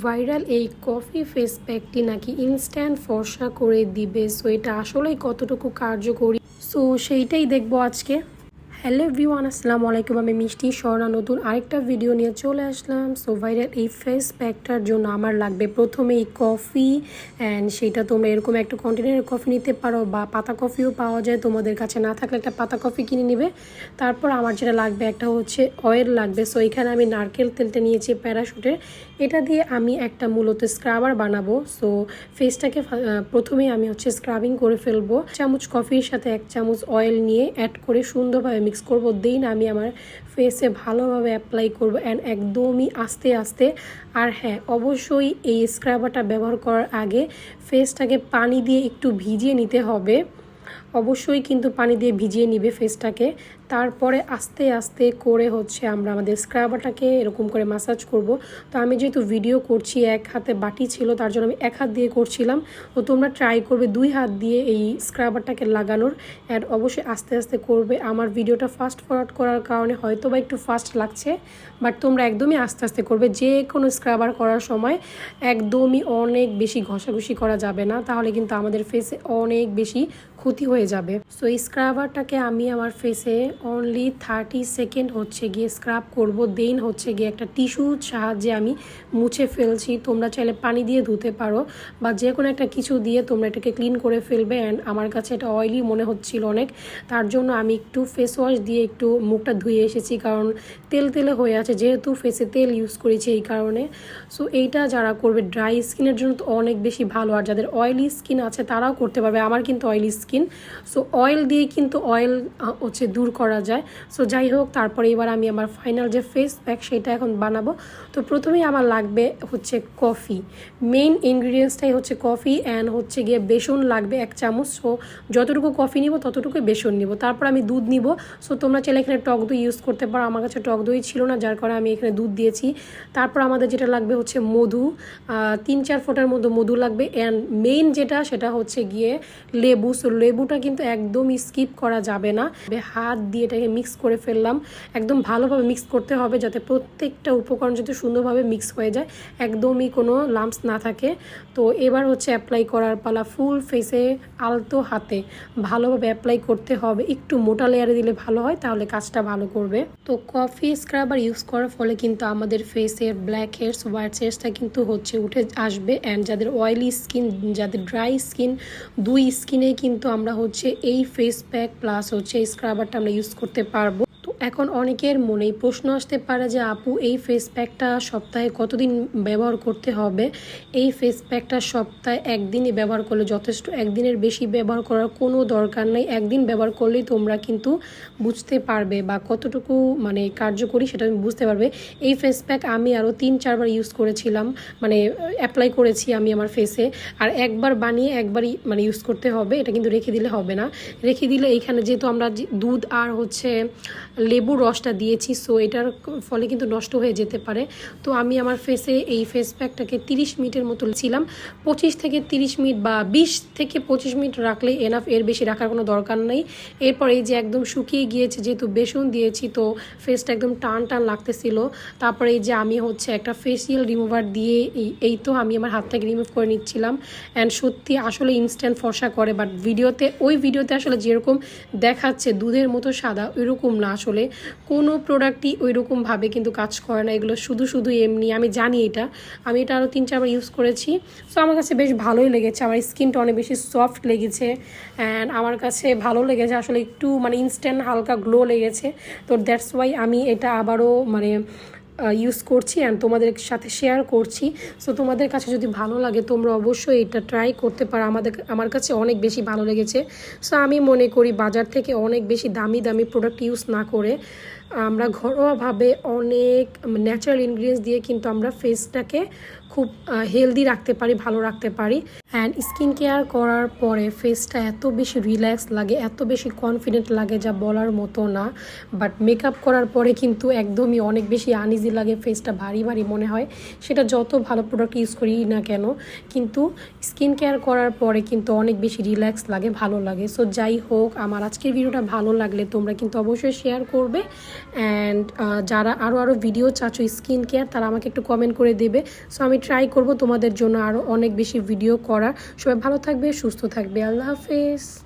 Viral এই coffee face প্যাকটি নাকি instant ফর্সা করে দিবে? সো এটা আসলেই কতটুকু কার্যকরী? সো সেইটাই দেখব আজকে। হ্যালো ভিওয়ান আসসালামু আলাইকুম। আমি মিষ্টি স্বর্ণা নতুন আরেকটা ভিডিও নিয়ে চলে আসলাম। সো ভাইরাল এই ফেস প্যাকটার জন্য আমার লাগবে প্রথমেই কফি অ্যান্ড সেটা তোমরা এরকম একটা কন্টেনারের কফি নিতে পারো বা পাতা কফিও পাওয়া যায়। তোমাদের কাছে না থাকলে একটা পাতা কফি কিনে নেবে। তারপর আমার যেটা লাগবে একটা হচ্ছে অয়েল লাগবে। সো এখানে আমি নারকেল তেলটা নিয়েছি, প্যারাশুটের। এটা দিয়ে আমি একটা মূলত স্ক্রাবার বানাবো। সো ফেসটাকে প্রথমে আমি হচ্ছে স্ক্রাবিং করে ফেলব। চামচ কফির সাথে এক চামচ অয়েল নিয়ে অ্যাড করে সুন্দরভাবে মিক্স করব দিন আমি আমার ফেসে ভালোভাবে অ্যাপ্লাই করব অ্যান্ড একদমই আস্তে আস্তে। আর হ্যাঁ অবশ্যই এই স্ক্রাবারটা ব্যবহার করার আগে ফেসটাকে পানি দিয়ে একটু ভিজিয়ে নিতে হবে। অবশ্যই কিন্তু পানি দিয়ে ভিজিয়ে নিবে ফেসটাকে তারপরে আস্তে আস্তে করে হচ্ছে আমরা আমাদের স্ক্রাবারটাকে এরকম করে মাসাজ করব। তো আমি যেহেতু ভিডিও করছি, এক হাতে বাটি ছিল, তার জন্য আমি এক হাত দিয়ে করছিলাম। তো তোমরা ট্রাই করবে দুই হাত দিয়ে এই স্ক্রাবারটাকে লাগানোর। অ্যান্ড অবশ্যই আস্তে আস্তে করবে। আমার ভিডিওটা ফাস্ট ফরওয়ার্ড করার কারণে হয়তো বা একটু ফাস্ট লাগছে। বাট তোমরা একদমই আস্তে আস্তে করবে। যে কোনো স্ক্রাবার করার সময় একদমই অনেক বেশি ঘষাঘষি করা যাবে না। তাহলে কিন্তু আমাদের ফেসে অনেক বেশি ক্ষতি হয়ে যাবে। সো এই স্ক্রাবারটাকে আমি আমার ফেসে অনলি থার্টি সেকেন্ড হচ্ছে গিয়ে স্ক্রাব করব দেন হচ্ছে গিয়ে একটা টিস্যুর সাহায্যে আমি মুছে ফেলছি। তোমরা চাইলে পানি দিয়ে ধুতে পারো বা যে কোনো একটা কিছু দিয়ে তোমরা এটাকে ক্লিন করে ফেলবে অ্যান্ড আমার কাছে এটা অয়েলি মনে হচ্ছিল অনেক। তার জন্য আমি একটু ফেস ওয়াশ দিয়ে একটু মুখটা ধুয়ে এসেছি কারণ তেল তেলে হয়ে আছে, যেহেতু ফেসে তেল ইউজ করেছি এই কারণে। সো এইটা যারা করবে ড্রাই স্কিনের জন্য তো অনেক বেশি ভালো। আর যাদের অয়েলি স্কিন আছে, তারাও করতে পারবে। আমার কিন্তু অয়েলি স্কিন সো অয়েল দিয়ে কিন্তু অয়েল হচ্ছে দূর করা যায়। সো যাই হোক, তারপরে এবার আমি আমার ফাইনাল যে ফেস প্যাক সেটা এখন বানাবো। তো প্রথমেই আমার লাগবে হচ্ছে কফি মেইন ইনগ্রিডিয়েন্টসটাই হচ্ছে কফি অ্যান্ড হচ্ছে গিয়ে বেসন লাগবে এক চামচ। সো যতটুকু কফি নিব, ততটুকুই বেসন নিব। তারপর আমি দুধ নিব। সো তোমরা চাইলে এখানে টক দই ইউজ করতে পারো। আমার কাছে টক দই ছিল না, যার কারণে আমি এখানে দুধ দিয়েছি। তারপর আমাদের যেটা লাগবে হচ্ছে মধু। তিন চার ফোটার মতো মধু লাগবে। অ্যান্ড মেইন যেটা, সেটা হচ্ছে গিয়ে লেবু। সো লেবুটা কিন্তু একদমই স্কিপ করা যাবে না। হাত দিয়ে এটাকে মিক্স করে ফেললাম। একদম ভালোভাবে মিক্স করতে হবে যাতে প্রত্যেকটা উপকরণ যাতে সুন্দরভাবে মিক্স হয়ে যায়, একদমই কোনো লাম্পস না থাকে। তো এবার হচ্ছে অ্যাপ্লাই করার পালা ফুল ফেসে আলতো হাতে ভালোভাবে অ্যাপ্লাই করতে হবে। একটু মোটা লেয়ারে দিলে ভালো হয়, তাহলে কাজটা ভালো করবে। তো কফি স্ক্রাবার ইউজ করার ফলে কিন্তু আমাদের ফেসের ব্ল্যাক হেয়ার্স হোয়াইট হেয়ার্সটা কিন্তু হচ্ছে উঠে আসবে। অ্যান্ড যাদের অয়েলি স্কিন যাদের ড্রাই স্কিন দুই স্কিনে কিন্তু আমরা হচ্ছে এই ফেস প্যাক প্লাস হচ্ছে এই স্ক্রাবারটা আমরা ইউজ করতে পারব। এখন অনেকের মনেই প্রশ্ন আসতে পারে যে, আপু, এই ফেস প্যাকটা সপ্তাহে কতদিন ব্যবহার করতে হবে? এই ফেস প্যাকটা সপ্তাহে একদিনই ব্যবহার করলে যথেষ্ট। একদিনের বেশি ব্যবহার করার কোনো দরকার নেই। একদিন ব্যবহার করলেই তোমরা কিন্তু বুঝতে পারবে বা কতটুকু মানে কার্যকরী সেটা তুমি বুঝতে পারবে। এই ফেস প্যাক আমি আরও তিন, চারবার ইউজ করেছিলাম। মানে অ্যাপ্লাই করেছি আমি আমার ফেসে আর একবার বানিয়ে একবারই মানে ইউজ করতে হবে। এটা কিন্তু রেখে দিলে হবে না। রেখে দিলে এইখানে যেহেতু আমরা দুধ আর হচ্ছে লেবুর রসটা দিয়েছি সো এটার ফলে কিন্তু নষ্ট হয়ে যেতে পারে। তো আমি আমার ফেসে এই ফেস প্যাকটাকে তিরিশ মিনিটের মতো ছিলাম। পঁচিশ থেকে তিরিশ মিনিট বা বিশ থেকে পঁচিশ মিনিট রাখলে এনাফ এর বেশি রাখার কোনো দরকার নেই। এরপর এই যে একদম শুকিয়ে গিয়েছে, যেহেতু বেসন দিয়েছি, তো ফেসটা একদম টান টান লাগতেছিল। তারপরে এই যে আমি হচ্ছে একটা ফেসিয়াল রিমুভার দিয়ে এই তো আমি আমার হাত থেকে রিমুভ করে নিচ্ছিলাম। অ্যান্ড সত্যি আসলে ইনস্ট্যান্ট ফর্সা করে বাট ভিডিওতে ওই ভিডিওতে আসলে যেরকম দেখাচ্ছে, দুধের মতো সাদা, ওইরকম না আসলে কোনো প্রোডাক্টই ওই রকমভাবে কিন্তু কাজ করে না। এগুলো শুধু শুধু এমনি। আমি জানি এটা। আমি এটা আরও তিন চারবার ইউজ করেছি। সো আমার কাছে বেশ ভালোই লেগেছে। আমার স্কিনটা অনেক বেশি সফট লেগেছে। অ্যান্ড আমার কাছে ভালো লেগেছে। আসলে একটু মানে ইনস্ট্যান্ট হালকা গ্লো লেগেছে। তো দ্যাটস ওয়াই আমি এটা আবারও মানে ইউজ করছি অ্যান্ড তোমাদের সাথে শেয়ার করছি। সো তোমাদের কাছে যদি ভালো লাগে, তোমরা অবশ্যই এটা ট্রাই করতে পারো। আমাদের আমার কাছে অনেক বেশি ভালো লেগেছে। সো আমি মনে করি বাজার থেকে অনেক বেশি দামি দামি প্রোডাক্ট ইউজ না করে আমরা ঘরোয়াভাবে অনেক ন্যাচারাল ইনগ্রিডিয়েন্টস দিয়ে কিন্তু আমরা ফেসটাকে খুব হেলদি রাখতে পারি, ভালো রাখতে পারি। অ্যান্ড স্কিন কেয়ার করার পরে ফেসটা এত বেশি রিল্যাক্স লাগে, এত বেশি কনফিডেন্ট লাগে যা বলার মতো না। বাট মেকআপ করার পরে কিন্তু একদমই অনেক বেশি আনইজি লাগে ফেসটা ভারী ভারী মনে হয়। সেটা যত ভালো প্রোডাক্ট ইউজ করি না কেন, কিন্তু স্কিন কেয়ার করার পরে কিন্তু অনেক বেশি রিল্যাক্স লাগে, ভালো লাগে। সো যাই হোক, আমার আজকের ভিডিওটা ভালো লাগলে তোমরা কিন্তু অবশ্যই শেয়ার করবে। অ্যান্ড যারা আরও আরও ভিডিও চাচ্ছ স্কিন কেয়ার তারা আমাকে একটু কমেন্ট করে দেবে। সো আমি ট্রাই করব তোমাদের জন্য আরও অনেক বেশি ভিডিও করার। সবাই ভালো থাকবে, সুস্থ থাকবে। আল্লাহ হাফেজ।